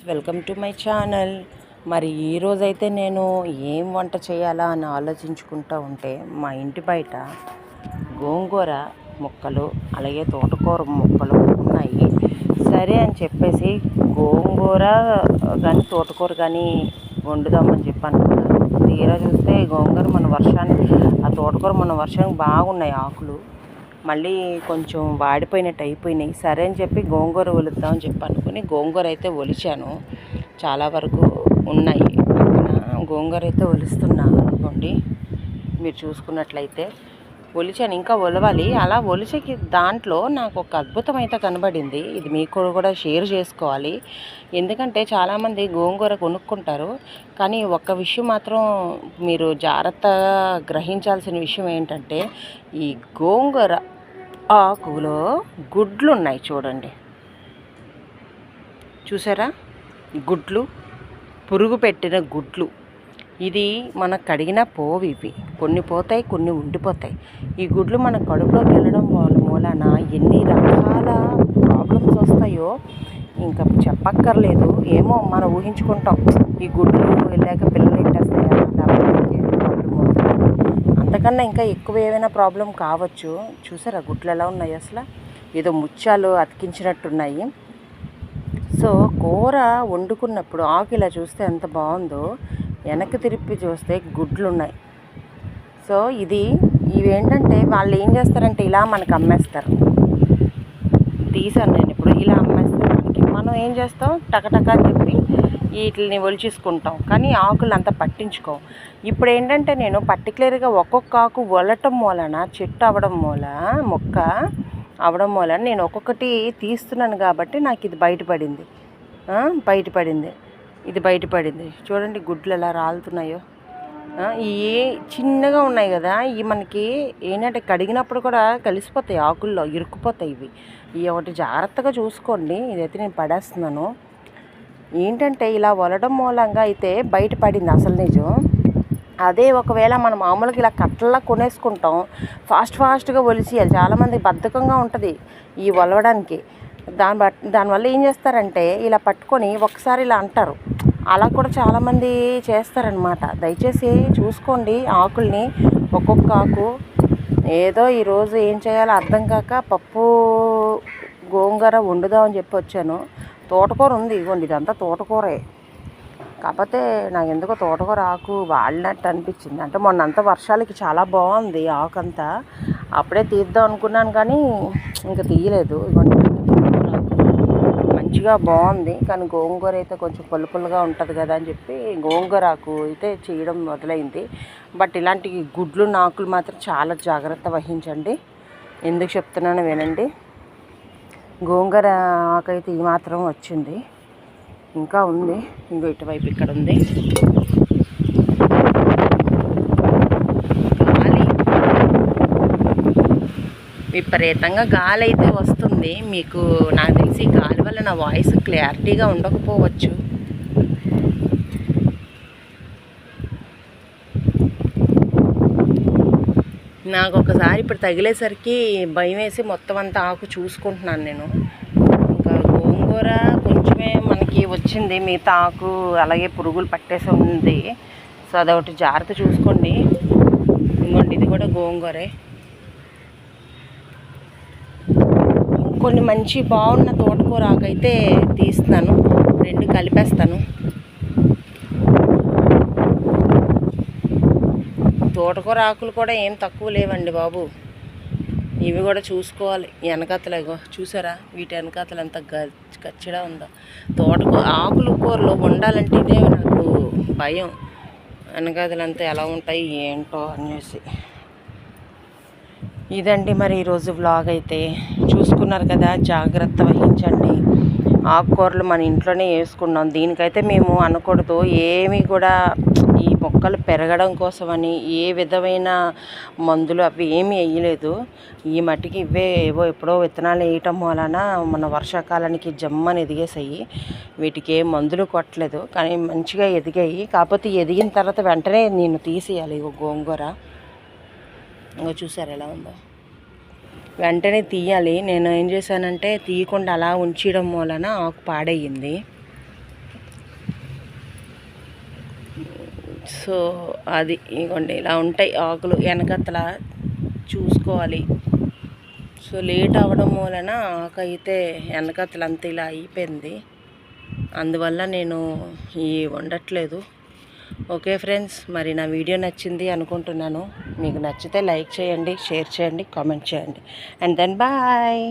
Welcome to my channel మరి ఈరోజైతే నేను ఏం వంట చేయాలా అని ఆలోచించుకుంటూ ఉంటే మా ఇంటి బయట గోంగూర మొక్కలు అలాగే తోటకూర మొక్కలు ఉన్నాయి. సరే అని చెప్పేసి గోంగూర కానీ తోటకూర కానీ వండుదామని చెప్పి అనుకున్నాను తీరా చూస్తే గోంగూర మన వర్షానికి ఆ తోటకూర మన వర్షానికి బాగున్నాయి ఆకులు. మళ్ళీ కొంచెం వాడిపోయినట్టు అయిపోయినాయి. సరే అని చెప్పి గోంగూర ఒలుద్దామని చెప్పి అనుకుని గోంగూర అయితే ఒలిచాను. చాలా వరకు ఉన్నాయి. పక్కన గోంగూర అయితే ఒలుస్తున్నా అనుకోండి మీరు చూసుకున్నట్లయితే. ఒలిచాను ఇంకా ఒలవాలి. అలా ఒలిచేకి దాంట్లో నాకు ఒక అద్భుతం అయితే కనబడింది. ఇది మీకు కూడా షేర్ చేసుకోవాలి. ఎందుకంటే చాలామంది గోంగూర కొనుక్కుంటారు. కానీ ఒక్క విషయం మాత్రం మీరు జాగ్రత్తగా గ్రహించాల్సిన విషయం ఏంటంటే ఈ గోంగూర ఆకులో గుడ్లు ఉన్నాయి చూడండి. చూసారా? గుడ్లు. పురుగు పెట్టిన గుడ్లు. ఇది మనకు కడిగిన పోవు ఇవి. కొన్ని పోతాయి కొన్ని ఉండిపోతాయి. ఈ గుడ్లు మన కడుపులోకి వెళ్ళడం వల్ల మూలన ఎన్ని రకాల ప్రాబ్లమ్స్ వస్తాయో ఇంకా చెప్పక్కర్లేదు. ఏమో మనం ఊహించుకుంటాం. ఈ గుడ్లు వెళ్ళాక పిల్లలు ఎట్టేస్తాయా? అంతకన్నా ఇంకా ఎక్కువ ఏమైనా ప్రాబ్లం కావచ్చు. చూసారా గుడ్లు ఎలా ఉన్నాయి అసలు? ఏదో ముత్యాలు అతికించినట్టున్నాయి. సో కూర వండుకున్నప్పుడు ఆకు ఇలా చూస్తే ఎంత బాగుందో. వెనక్కి తిరిపి చూస్తే గుడ్లు ఉన్నాయి సో ఇది ఇవేంటంటే వాళ్ళు ఏం చేస్తారంటే ఇలా మనకు అమ్మేస్తారు. తీసాను నేను ఇప్పుడు ఇలా అమ్మేస్తాను మనకి మనం ఏం చేస్తాం? టకటక అని చెప్పి వీటిని ఒలిచేసుకుంటాం. కానీ ఆకులు అంతా పట్టించుకోం ఇప్పుడు ఏంటంటే నేను పర్టికులర్గా ఒక్కొక్క ఆకు వలటం మూలన చెట్టు అవ్వడం మూల మొక్క అవడం మూలన నేను ఒక్కొక్కటి తీస్తున్నాను కాబట్టి నాకు ఇది బయటపడింది. బయటపడింది. ఇది బయటపడింది. చూడండి గుడ్లు ఎలా రాలుతున్నాయో. ఇవి చిన్నగా ఉన్నాయి కదా ఇవి మనకి ఏంటంటే కడిగినప్పుడు కూడా కలిసిపోతాయి ఆకుల్లో ఇరుక్కుపోతాయి ఇవి. ఇవి ఒకటి జాగ్రత్తగా చూసుకోండి ఇదైతే నేను పడేస్తున్నాను. ఏంటంటే ఇలా వలడం మూలంగా అయితే బయటపడింది అసలు నిజం. అదే ఒకవేళ మనం మామూలుగా ఇలా కట్టలా కొనేసుకుంటాం ఫాస్ట్ ఫాస్ట్గా ఒలిసేయాలి చాలామంది బద్ధకంగా ఉంటుంది ఈ ఒలవడానికి దాని బట్ దానివల్ల ఏం చేస్తారంటే ఇలా పట్టుకొని ఒకసారి ఇలా అంటారు. అలా కూడా చాలామంది చేస్తారనమాట దయచేసి చూసుకోండి ఆకుల్ని. ఒక్కొక్క ఆకు ఏదో ఈరోజు ఏం చేయాలో అర్థం కాక పప్పు గోంగూర వండుదామని చెప్పి వచ్చాను. తోటకూర ఉంది ఇవ్వండి ఇదంతా తోటకూరే. కాకపోతే నాకు ఎందుకో తోటకూర ఆకు వాడినట్టు అనిపించింది. అంటే మొన్నంతా వర్షాలకి చాలా బాగుంది ఆకు అంతా. అప్పుడే తీద్దాం అనుకున్నాను కానీ ఇంకా తీయలేదు. ఇదిగోండి. రుచిగా మంచిగా బాగుంది. కానీ గోంగూర అయితే కొంచెం పుల్ల పుల్లగా ఉంటుంది కదా అని చెప్పి గోంగూరకు అయితే చేయడం మొదలైంది. బట్ ఇలాంటి గుడ్లు నాకులు మాత్రం చాలా జాగ్రత్త వహించండి. ఎందుకు చెప్తున్నానో వినండి. గోంగూర ఆకైతే అయితే ఈ మాత్రం వచ్చింది. ఇంకా ఉంది. ఇంకో ఇటువైపు ఇక్కడ ఉంది. విపరీతంగా గాలి అయితే వస్తుంది. మీకు నాకు తెలిసి గాలి వల్ల నా వాయిస్ క్లారిటీగా ఉండకపోవచ్చు. నాకు ఒకసారి ఇప్పుడు తగిలేసరికి భయం వేసి మొత్తం అంతా ఆకు చూసుకుంటున్నాను నేను. ఇంకా గోంగూర కొంచెమే మనకి వచ్చింది. మిగతా ఆకు అలాగే పురుగులు పట్టేసి ఉంది. సో అదొకటి జాగ్రత్త చూసుకోండి. ఇంకోండి ఇది కూడా గోంగూరే. కొన్ని మంచి బాగున్న తోటకూర ఆకైతే తీస్తున్నాను. రెండు కలిపేస్తాను. తోటకూర ఆకులు కూడా ఏం తక్కువ లేవండి బాబు. ఇవి కూడా చూసుకోవాలి. వెనకతలు ఇగో చూసారా? వీటి వెనకతలు ఎంత గచ్చిడా ఉందో. తోటకూర ఆకులు కూరలో వండాలంటే ఇదే నాకు భయం. వెనకతలు అంతా ఎలా ఉంటాయి ఏంటో అనేసి. ఇదండి మరి ఈరోజు వ్లాగ్ అయితే. చూసుకున్నారు కదా జాగ్రత్త వహించండి. ఆకుకూరలు మన ఇంట్లోనే వేసుకున్నాం. దీనికైతే మేము అనకూడదు. ఏమి కూడా ఈ మొక్కలు పెరగడం కోసమని ఏ విధమైన మందులు అవి ఏమీ వేయలేదు. ఈ మట్టికి ఇవే ఏవో ఎప్పుడో విత్తనాలు వేయటం వలన మన వర్షాకాలానికి జమ్మని ఎదిగేసాయి వీటికి ఏ మందులు కొట్టలేదు. కానీ మంచిగా ఎదిగాయి. కాకపోతే ఎదిగిన తర్వాత వెంటనే నేను తీసేయాలి గోంగూర. ఇంకా చూసారు ఎలా ఉందో. వెంటనే తీయాలి. నేను ఏం చేశానంటే తీయకుండా అలా ఉంచడం వలన ఆకు పాడయ్యింది. సో అది ఇగోండి ఇలా ఉంటాయి ఆకులు వెనకత్తల చూసుకోవాలి. సో లేట్ అవ్వడం వలన ఆకు అయితే వెనకత్తలంతా ఇలా అయిపోయింది. అందువల్ల నేను ఈ వండట్లేదు. ఓకే ఫ్రెండ్స్ మరి నా వీడియో నచ్చింది అనుకుంటున్నాను. మీకు నచ్చితే లైక్ చేయండి షేర్ చేయండి కామెంట్ చేయండి. And then bye.